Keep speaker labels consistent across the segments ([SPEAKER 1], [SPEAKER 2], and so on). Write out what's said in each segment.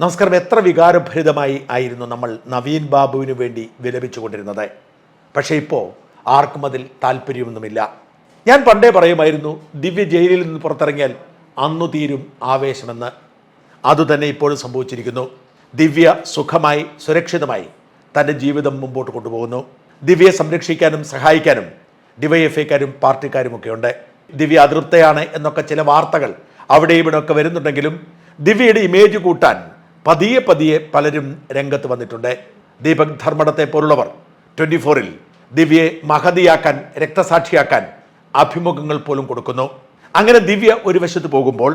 [SPEAKER 1] നമസ്കാരം. എത്ര വികാരഭരിതമായി ആയിരുന്നു നമ്മൾ നവീൻ ബാബുവിന് വേണ്ടി വിലപിച്ചുകൊണ്ടിരുന്നത്. പക്ഷേ ഇപ്പോൾ ആർക്കും അതിൽ താല്പര്യമൊന്നുമില്ല. ഞാൻ പണ്ടേ പറയുമായിരുന്നു ദിവ്യ ജയിലിൽ നിന്ന് പുറത്തിറങ്ങിയാൽ അന്നു തീരും ആവേശമെന്ന്. അതുതന്നെ ഇപ്പോഴും സംഭവിച്ചിരിക്കുന്നു. ദിവ്യ സുഖമായി സുരക്ഷിതമായി തന്റെ ജീവിതം മുമ്പോട്ട് കൊണ്ടുപോകുന്നു. ദിവ്യയെ സംരക്ഷിക്കാനും സഹായിക്കാനും ഡിവൈഎഫ്ഐക്കാരും പാർട്ടിക്കാരും ഉണ്ട്. ദിവ്യ അതൃപ്തയാണ് എന്നൊക്കെ ചില വാർത്തകൾ അവിടെയും ഇവിടെയൊക്കെ വരുന്നുണ്ടെങ്കിലും ദിവ്യയുടെ ഇമേജ് കൂട്ടാൻ പതിയെ പതിയെ പലരും രംഗത്ത് വന്നിട്ടുണ്ട്. ദീപക് ധർമ്മടത്തെ പോലുള്ളവർ ട്വന്റി ഫോറിൽ ദിവ്യയെ മഹതിയാക്കാൻ രക്തസാക്ഷിയാക്കാൻ അഭിമുഖങ്ങൾ പോലും കൊടുക്കുന്നു. അങ്ങനെ ദിവ്യ ഒരു വശത്ത് പോകുമ്പോൾ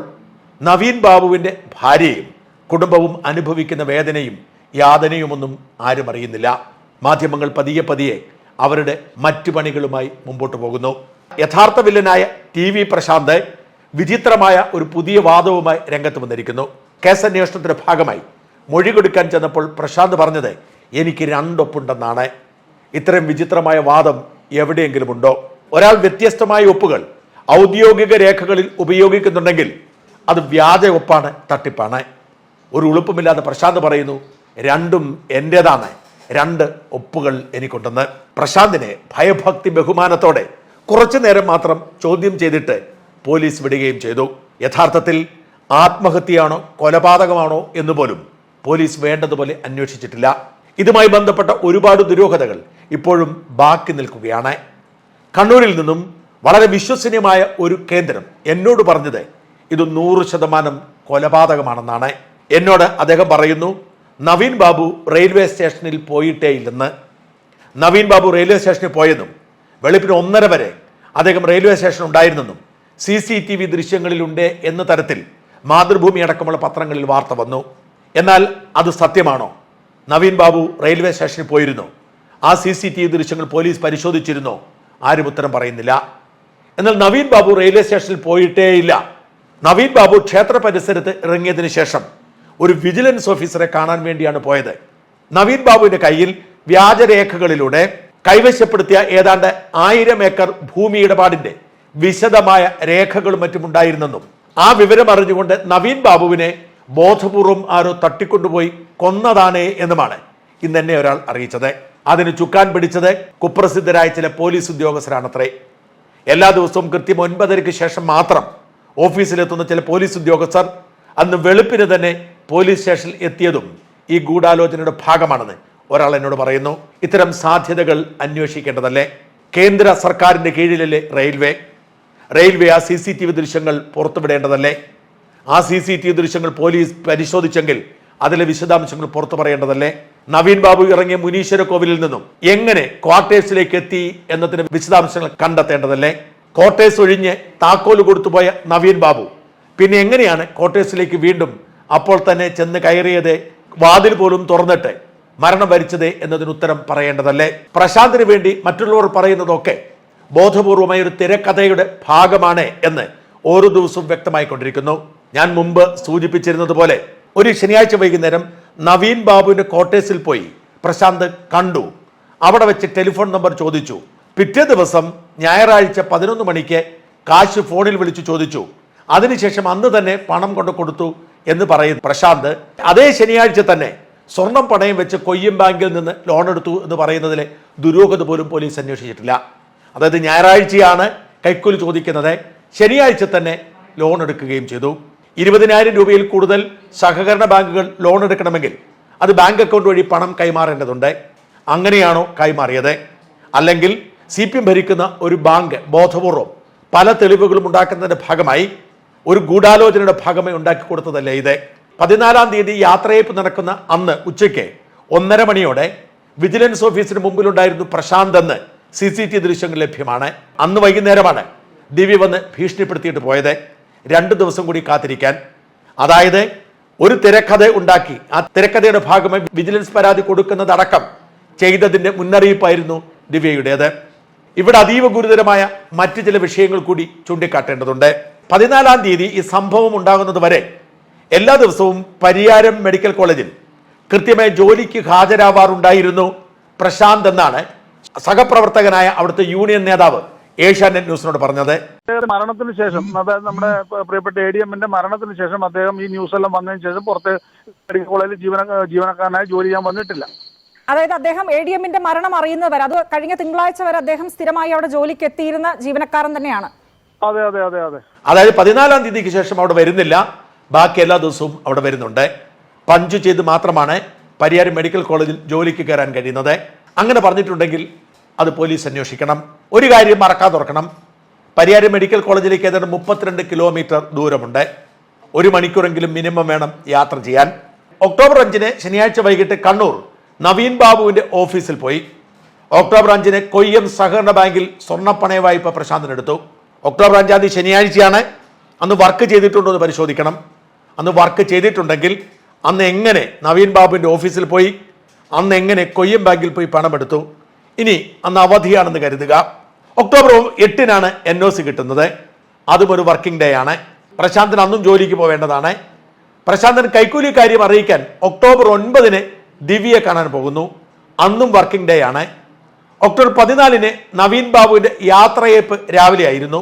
[SPEAKER 1] നവീൻ ബാബുവിന്റെ ഭാര്യയും കുടുംബവും അനുഭവിക്കുന്ന വേദനയും യാതനയുമൊന്നും ആരും അറിയുന്നില്ല. മാധ്യമങ്ങൾ പതിയെ പതിയെ അവരുടെ മറ്റു പണികളുമായി മുമ്പോട്ട് പോകുന്നു. യഥാർത്ഥ വില്ലനായ ടി വി പ്രശാന്ത് വിചിത്രമായ ഒരു പുതിയ വാദവുമായി രംഗത്ത് വന്നിരിക്കുന്നു. കേസന്വേഷണത്തിന്റെ ഭാഗമായി മൊഴി കൊടുക്കാൻ ചെന്നപ്പോൾ പ്രശാന്ത് പറഞ്ഞത് എനിക്ക് രണ്ടൊപ്പുണ്ടെന്നാണ്. ഇത്രയും വിചിത്രമായ വാദം എവിടെയെങ്കിലും ഉണ്ടോ? ഒരാൾ വ്യത്യസ്തമായ ഒപ്പുകൾ ഔദ്യോഗിക രേഖകളിൽ ഉപയോഗിക്കുന്നുണ്ടെങ്കിൽ അത് വ്യാജ ഒപ്പാണ് തട്ടിപ്പാണ്. ഒരു ഉളുപ്പുമില്ലാതെ പ്രശാന്ത് പറയുന്നു രണ്ടും എന്റേതാണ് രണ്ട് ഒപ്പുകൾ എനിക്കുണ്ടെന്ന്. പ്രശാന്തിനെ ഭയഭക്തി ബഹുമാനത്തോടെ കുറച്ചു നേരം മാത്രം ചോദ്യം ചെയ്തിട്ട് പോലീസ് വിടുകയും ചെയ്തു. യഥാർത്ഥത്തിൽ ആത്മഹത്യയാണോ കൊലപാതകമാണോ എന്ന് പോലും പോലീസ് വേണ്ടതുപോലെ അന്വേഷിച്ചിട്ടില്ല. ഇതുമായി ബന്ധപ്പെട്ട ഒരുപാട് ദുരൂഹതകൾ ഇപ്പോഴും ബാക്കി നിൽക്കുകയാണ്. കണ്ണൂരിൽ നിന്നും വളരെ വിശ്വസനീയമായ ഒരു കേന്ദ്രം എന്നോട് പറഞ്ഞത് ഇത് നൂറ് ശതമാനം കൊലപാതകമാണെന്നാണ്. എന്നോട് അദ്ദേഹം പറയുന്നു നവീൻ ബാബു റെയിൽവേ സ്റ്റേഷനിൽ പോയിട്ടേ ഇല്ലെന്ന് നവീൻ ബാബു റെയിൽവേ സ്റ്റേഷനിൽ പോയെന്നും വെളുപ്പിന് ഒന്നര വരെ അദ്ദേഹം റെയിൽവേ സ്റ്റേഷൻ ഉണ്ടായിരുന്നെന്നും സി സി ടി വി ദൃശ്യങ്ങളിലുണ്ട് എന്ന തരത്തിൽ മാതൃഭൂമി അടക്കമുള്ള പത്രങ്ങളിൽ വാർത്ത വന്നു. എന്നാൽ അത് സത്യമാണോ? നവീൻ ബാബു റെയിൽവേ സ്റ്റേഷനിൽ പോയിരുന്നു. ആ സി സി ടി വി ദൃശ്യങ്ങൾ പോലീസ് പരിശോധിച്ചിരുന്നു? ആരും ഉത്തരം പറയുന്നില്ല. എന്നാൽ നവീൻ ബാബു റെയിൽവേ സ്റ്റേഷനിൽ പോയിട്ടേയില്ല. നവീൻ ബാബു ക്ഷേത്ര പരിസരത്ത് ഇറങ്ങിയതിനു ശേഷം ഒരു വിജിലൻസ് ഓഫീസറെ കാണാൻ വേണ്ടിയാണ് പോയത്. നവീൻ ബാബുവിന്റെ കയ്യിൽ വ്യാജരേഖകളിലൂടെ കൈവശപ്പെടുത്തിയ ഏതാണ്ട് ആയിരം ഏക്കർ ഭൂമി ഇടപാടിന്റെ വിശദമായ രേഖകളും മറ്റും ഉണ്ടായിരുന്നെന്നും ആ വിവരം അറിഞ്ഞുകൊണ്ട് നവീൻ ബാബുവിനെ ബോധപൂർവം ആരോ തട്ടിക്കൊണ്ടുപോയി കൊന്നതാണേ എന്നുമാണ് ഇന്ന് എന്നെ ഒരാൾ അറിയിച്ചത്. അതിന് ചുക്കാൻ പിടിച്ചത് കുപ്രസിദ്ധരായ ചില പോലീസ് ഉദ്യോഗസ്ഥരാണത്രേ. എല്ലാ ദിവസവും കൃത്യം ഒൻപതരയ്ക്ക് ശേഷം മാത്രം ഓഫീസിലെത്തുന്ന ചില പോലീസ് ഉദ്യോഗസ്ഥർ അന്ന് വെളുപ്പിന് തന്നെ പോലീസ് സ്റ്റേഷനിൽ എത്തിയതും ഈ ഗൂഢാലോചനയുടെ ഭാഗമാണെന്ന് ഒരാൾ എന്നോട് പറയുന്നു. ഇത്തരം സാധ്യതകൾ അന്വേഷിക്കേണ്ടതല്ലേ? കേന്ദ്ര സർക്കാരിന്റെ കീഴിലല്ലേ റെയിൽവേ? റെയിൽവേ ആ സി സി ടി വി ദൃശ്യങ്ങൾ പുറത്തുവിടേണ്ടതല്ലേ? ആ സി സി ടി വി ദൃശ്യങ്ങൾ പോലീസ് പരിശോധിച്ചെങ്കിൽ അതിലെ വിശദാംശങ്ങൾ പുറത്തു പറയേണ്ടതല്ലേ? നവീൻ ബാബു ഇറങ്ങിയ മുനീശ്വര കോവിലിൽ നിന്നും എങ്ങനെ ക്വാർട്ടേഴ്സിലേക്ക് എത്തി എന്നതിന് വിശദാംശങ്ങൾ കണ്ടെത്തേണ്ടതല്ലേ? ക്വാർട്ടേഴ്സ് ഒഴിഞ്ഞ് താക്കോൽ കൊടുത്തുപോയ നവീൻ ബാബു പിന്നെ എങ്ങനെയാണ് ക്വാർട്ടേഴ്സിലേക്ക് വീണ്ടും അപ്പോൾ തന്നെ ചെന്ന് കയറിയത്? വാതിൽ പോലും തുറന്നിട്ട് മരണം വരിച്ചത് എന്നതിന് ഉത്തരം പറയേണ്ടതല്ലേ? പ്രശാന്തിന് വേണ്ടി മറ്റുള്ളവർ പറയുന്നതൊക്കെ ബോധപൂർവമായ ഒരു തിരക്കഥയുടെ ഭാഗമാണ് എന്ന് ഓരോ ദിവസവും വ്യക്തമായിക്കൊണ്ടിരിക്കുന്നു. ഞാൻ മുമ്പ് സൂചിപ്പിച്ചിരുന്നത് പോലെ ഒരു ശനിയാഴ്ച വൈകുന്നേരം നവീൻ ബാബുവിന്റെ കോട്ടേഴ്സിൽ പോയി പ്രശാന്ത് കണ്ടു. അവിടെ വെച്ച് ടെലിഫോൺ നമ്പർ ചോദിച്ചു. പിറ്റേ ദിവസം ഞായറാഴ്ച പതിനൊന്ന് മണിക്ക് കാശ് ഫോണിൽ വിളിച്ചു ചോദിച്ചു. അതിനുശേഷം അന്ന് തന്നെ പണം കൊണ്ട് കൊടുത്തു എന്ന് പറയുന്നു പ്രശാന്ത്. അതേ ശനിയാഴ്ച തന്നെ സ്വർണം പണയം വെച്ച് കൊയ്യം ബാങ്കിൽ നിന്ന് ലോൺ എടുത്തു എന്ന് പറയുന്നതിലെ ദുരൂഹത പോലും പോലീസ് അന്വേഷിച്ചിട്ടില്ല. അതായത് ഞായറാഴ്ചയാണ് കൈക്കൂലി ചോദിക്കുന്നത്. ശനിയാഴ്ച തന്നെ ലോൺ എടുക്കുകയും ചെയ്തു. ഇരുപതിനായിരം രൂപയിൽ കൂടുതൽ സഹകരണ ബാങ്കുകൾ ലോൺ എടുക്കണമെങ്കിൽ അത് ബാങ്ക് അക്കൗണ്ട് വഴി പണം കൈമാറേണ്ടതുണ്ട്. അങ്ങനെയാണോ കൈമാറിയത്? അല്ലെങ്കിൽ സി പി എം ഭരിക്കുന്ന ഒരു ബാങ്ക് ബോധപൂർവം പല തെളിവുകളും ഉണ്ടാക്കുന്നതിന്റെ ഭാഗമായി ഒരു ഗൂഢാലോചനയുടെ ഭാഗമായി ഉണ്ടാക്കി കൊടുത്തതല്ലേ ഇത്? പതിനാലാം തീയതി യാത്രയപ്പ് നടക്കുന്ന അന്ന് ഉച്ചയ്ക്ക് ഒന്നര മണിയോടെ വിജിലൻസ് ഓഫീസിന് മുമ്പിലുണ്ടായിരുന്നു പ്രശാന്ത് എന്ന് സി സി ടി ദൃശ്യങ്ങൾ ലഭ്യമാണ്. അന്ന് വൈകുന്നേരമാണ് ദിവ്യ വന്ന് ഭീഷണിപ്പെടുത്തിയിട്ട് പോയത്. രണ്ട് ദിവസം കൂടി കാത്തിരിക്കാൻ. അതായത് ഒരു തിരക്കഥ ഉണ്ടാക്കി. ആ തിരക്കഥയുടെ ഭാഗമായി വിജിലൻസ് പരാതി കൊടുക്കുന്നതടക്കം ചെയ്തതിന്റെ മുന്നറിയിപ്പായിരുന്നു ദിവ്യയുടേത്. ഇവിടെ അതീവ ഗുരുതരമായ മറ്റു ചില വിഷയങ്ങൾ കൂടി ചൂണ്ടിക്കാട്ടേണ്ടതുണ്ട്. പതിനാലാം തീയതി ഈ സംഭവം ഉണ്ടാകുന്നത് വരെ എല്ലാ ദിവസവും പരിയാരം മെഡിക്കൽ കോളേജിൽ കൃത്യമായി ജോലിക്ക് ഹാജരാവാറുണ്ടായിരുന്നു. പ്രശാന്ത് എന്നാണ് സഹപ്രവർത്തകനായ അവിടുത്തെ യൂണിയൻ നേതാവ് ഏഷ്യാനെറ്റ് ന്യൂസിനോട് പറഞ്ഞത്.
[SPEAKER 2] മരണത്തിന് ശേഷം അതായത് നമ്മുടെ പ്രിയപ്പെട്ട എ ഡി എമ്മിന്റെ മരണത്തിന് ശേഷം അദ്ദേഹം ഈ ന്യൂസ് എല്ലാം വന്നതിന് ശേഷം പുറത്ത് മെഡിക്കൽ കോളേജിൽ ജീവന ജീവനക്കാരനായി ജോലി ചെയ്യാൻ വന്നിട്ടില്ല.
[SPEAKER 3] അതായത് അദ്ദേഹം എ ഡി എമ്മിന്റെ മരണം അറിയുന്നവർ വരെ അത് കഴിഞ്ഞ തിങ്കളാഴ്ച വരെ അദ്ദേഹം സ്ഥിരമായി അവിടെ ജോലിക്ക് എത്തിയിരുന്ന ജീവനക്കാരൻ തന്നെയാണ്.
[SPEAKER 2] അതെ അതെ അതെ അതെ.
[SPEAKER 1] അതായത് പതിനാലാം തീയതിക്ക് ശേഷം അവിടെ വരുന്നില്ല. ബാക്കി എല്ലാ ദിവസവും അവിടെ വരുന്നുണ്ട്. പഞ്ച് ചെയ്ത് മാത്രമാണ് പരിയാരം മെഡിക്കൽ കോളേജിൽ ജോലിക്ക് കയറാൻ കഴിയുന്നത്. അങ്ങനെ പറഞ്ഞിട്ടുണ്ടെങ്കിൽ അത് പോലീസ് അന്വേഷിക്കണം. ഒരു കാര്യം മറക്കാതെ ഓർക്കണം. പരിയാരം മെഡിക്കൽ കോളേജിലേക്ക് ഏതാണ്ട് മുപ്പത്തിരണ്ട് കിലോമീറ്റർ ദൂരമുണ്ട്. ഒരു മണിക്കൂറെങ്കിലും മിനിമം വേണം യാത്ര ചെയ്യാൻ. ഒക്ടോബർ അഞ്ചിന് ശനിയാഴ്ച വൈകിട്ട് കണ്ണൂർ നവീൻ ബാബുവിന്റെ ഓഫീസിൽ പോയി. ഒക്ടോബർ അഞ്ചിന് കൊയ്യം സഹകരണ ബാങ്കിൽ സ്വർണപ്പണയ വായ്പ പ്രശാന്തൻ എടുത്തു. ഒക്ടോബർ അഞ്ചാം തീയതി ശനിയാഴ്ചയാണ്. അന്ന് വർക്ക് ചെയ്തിട്ടുണ്ടോ എന്ന് പരിശോധിക്കണം. അന്ന് വർക്ക് ചെയ്തിട്ടുണ്ടെങ്കിൽ അന്ന് എങ്ങനെ നവീൻ ബാബുവിന്റെ ഓഫീസിൽ പോയി? അന്ന് എങ്ങനെ കൊയ്യം ബാങ്കിൽ പോയി പണമെടുത്തു ഇനി അന്ന് അവധിയാണെന്ന് കരുതുക. ഒക്ടോബർ എട്ടിനാണ് എൻ ഒ സി കിട്ടുന്നത്. അതും ഒരു വർക്കിംഗ് ഡേ ആണ്. പ്രശാന്തൻ അന്നും ജോലിക്ക് പോവേണ്ടതാണ്. പ്രശാന്തൻ കൈക്കൂലി കാര്യം അറിയിക്കാൻ ഒക്ടോബർ ഒൻപതിന് ദിവ്യയെ കാണാൻ പോകുന്നു. അന്നും വർക്കിംഗ് ഡേ ആണ്. ഒക്ടോബർ പതിനാലിന് നവീൻ ബാബുവിന്റെ യാത്രയേപ്പ് രാവിലെ ആയിരുന്നു.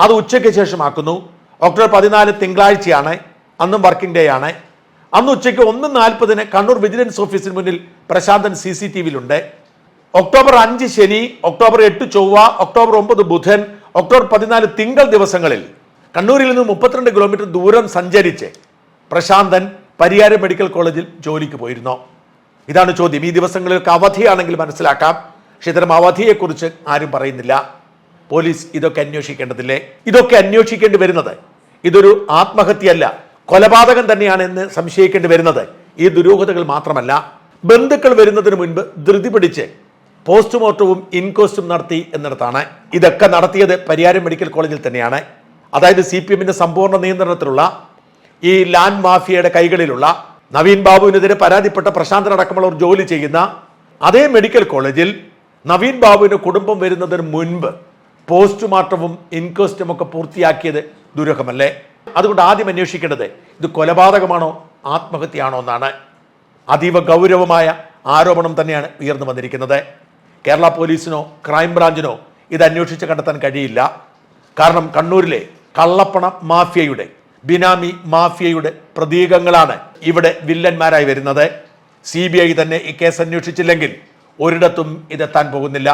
[SPEAKER 1] അത് ഉച്ചയ്ക്ക് ശേഷമാക്കുന്നു. ഒക്ടോബർ പതിനാല് തിങ്കളാഴ്ചയാണ്. അന്നും വർക്കിംഗ് ഡേ ആണ്. അന്ന് ഉച്ചയ്ക്ക് ഒന്ന് നാൽപ്പതിന് കണ്ണൂർ വിജിലൻസ് ഓഫീസിന് മുന്നിൽ പ്രശാന്തൻ സി സി ടി വിയിലുണ്ട് ഒക്ടോബർ അഞ്ച് ശനി ഒക്ടോബർ എട്ട് ചൊവ്വ ഒക്ടോബർ ഒമ്പത് ബുധൻ ഒക്ടോബർ പതിനാല് തിങ്കൾ ദിവസങ്ങളിൽ കണ്ണൂരിൽ നിന്ന് മുപ്പത്തിരണ്ട് കിലോമീറ്റർ ദൂരം സഞ്ചരിച്ച് പ്രശാന്തൻ പരിയാരം മെഡിക്കൽ കോളേജിൽ ജോലിക്ക് പോയിരുന്നു. ഇതാണ് ചോദ്യം. ഈ ദിവസങ്ങളിലൊക്കെ അവധിയാണെങ്കിൽ മനസ്സിലാക്കാം. പക്ഷെ ഇത്തരം അവധിയെക്കുറിച്ച് ആരും പറയുന്നില്ല. പോലീസ് ഇതൊക്കെ അന്വേഷിക്കേണ്ടതില്ലേ? ഇതൊക്കെ അന്വേഷിക്കേണ്ടി വരുന്നത് ഇതൊരു ആത്മഹത്യയല്ല കൊലപാതകം തന്നെയാണ് എന്ന് സംശയിക്കേണ്ടി വരുന്നത്. ഈ ദുരൂഹതകൾ മാത്രമല്ല ബന്ധുക്കൾ വരുന്നതിന് മുൻപ് ധൃതി പിടിച്ച് പോസ്റ്റ്മോർട്ടവും ഇൻകോസ്റ്റും നടത്തി എന്നിടത്താണ് ഇതൊക്കെ നടത്തിയത് പരിയാരം മെഡിക്കൽ കോളേജിൽ തന്നെയാണ്. അതായത് സി പി എമ്മിന്റെ സമ്പൂർണ നിയന്ത്രണത്തിലുള്ള ഈ ലാൻഡ് മാഫിയയുടെ കൈകളിലുള്ള നവീൻ ബാബുവിനെതിരെ പരാതിപ്പെട്ട പ്രശാന്തനടക്കമുള്ളവർ ജോലി ചെയ്യുന്ന അതേ മെഡിക്കൽ കോളേജിൽ നവീൻ ബാബുവിന്റെ കുടുംബം വരുന്നതിന് മുൻപ് പോസ്റ്റ്മോർട്ടവും ഇൻകോസ്റ്റും ഒക്കെ പൂർത്തിയാക്കിയത് ദുരൂഹമല്ലേ? അതുകൊണ്ട് ആദ്യം അന്വേഷിക്കേണ്ടത് ഇത് കൊലപാതകമാണോ ആത്മഹത്യയാണോ എന്നാണ്. അതീവ ഗൗരവമായ ആരോപണം തന്നെയാണ് ഉയർന്നു വന്നിരിക്കുന്നത്. കേരള പോലീസിനോ ക്രൈംബ്രാഞ്ചിനോ ഇത് അന്വേഷിച്ച് കണ്ടെത്താൻ കഴിയില്ല. കാരണം കണ്ണൂരിലെ കള്ളപ്പണ മാഫിയയുടെ ബിനാമി മാഫിയയുടെ പ്രതീകങ്ങളാണ് ഇവിടെ വില്ലന്മാരായി വരുന്നത്. സി തന്നെ ഈ കേസ് അന്വേഷിച്ചില്ലെങ്കിൽ ഒരിടത്തും ഇതെത്താൻ പോകുന്നില്ല.